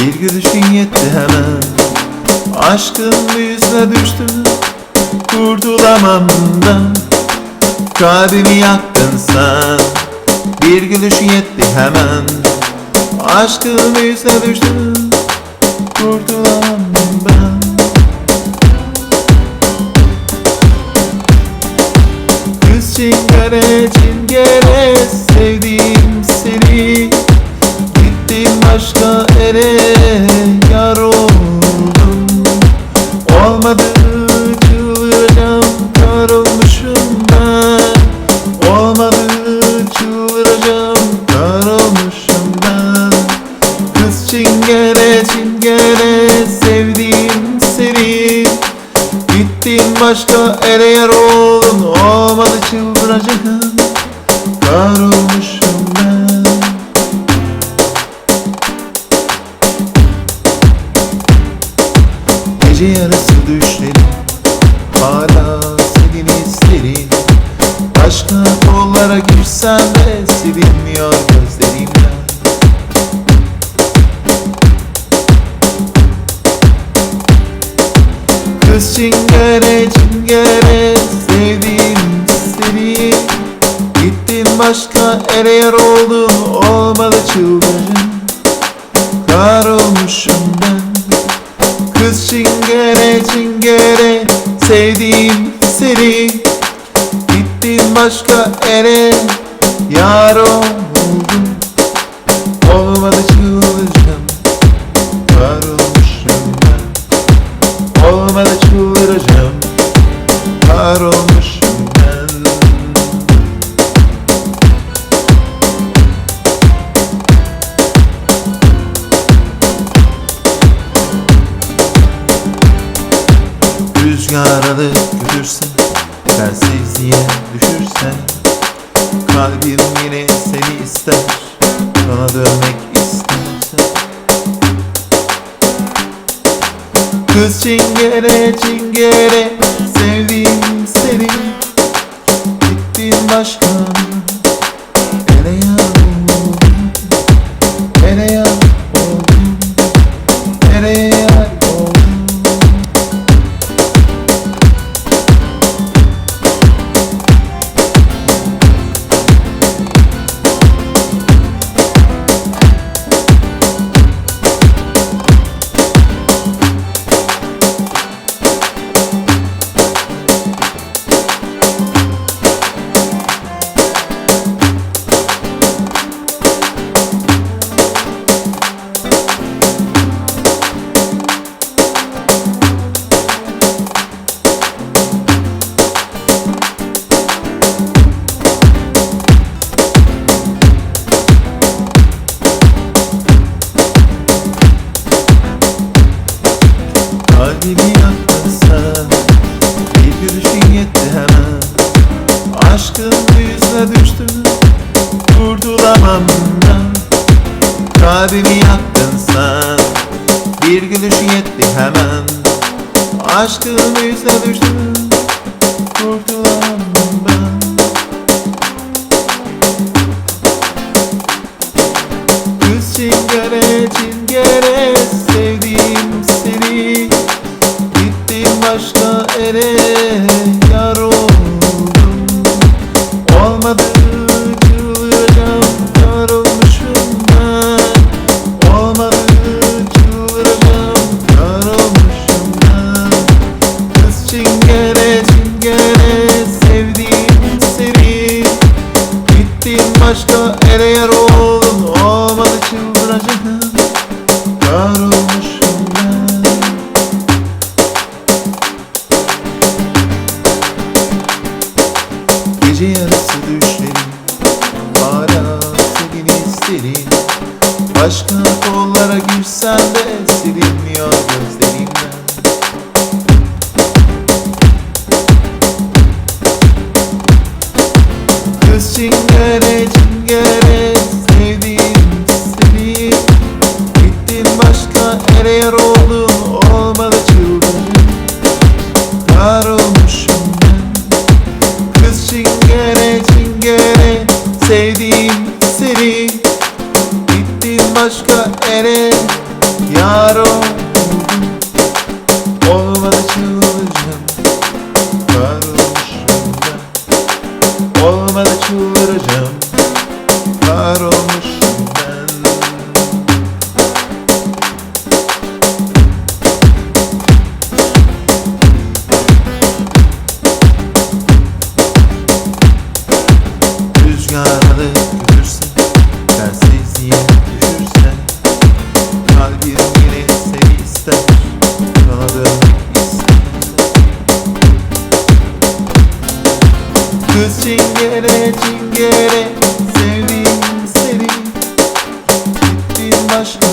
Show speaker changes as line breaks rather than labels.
Bir gülüşün yetti hemen. Aşkın büyüsüne düştüm Kurtulamam bundan Kalbimi yaktın sen. Bir gülüşün yetti hemen. Aşkın büyüsüne düştüm Kurtulamam ben. Kız çingene çingene Gittin başka ere yer oldun. Olmadı çıldıracağım. Kar olmuşum ben. Gece yarısı düşlerim Hala senin isterim Başka kollara girsem de Silinmiyor gözlerimden Kız çingene çingene sevdiğim seni Gittin başka ere yer oldun olmalı çıldıracağım Kar olmuşum ben. Kız çingene çingene sevdiğim seni Gittin başka ere yar oldun Rüzgar alıp götürse Sensizliğe düşürse Kalbim yine seni ister Sana dönmek isterse. Kız çingene çingene Sevdiğim seni. Gittin başka Kalbimi yaktın sen. Bir gülüşün yetti hemen. Aşkın büyüsüne düştüm Kurtulamam Gittin başka ere yer oldun Olmadı çıldıracağım Kar olmuşum ben. Gece yarısı düşlerim. Hala senin isterim. Başka kollara girsem de Çingere çingere sevdim seni Gittin başka erer oldun olmadı çılgın. Dar olmuşum ben. Kız çingere çingere sevdim seni Gittin başka erer yar oldun Kız çingene çingene Sevdiğim seni. Gittin başka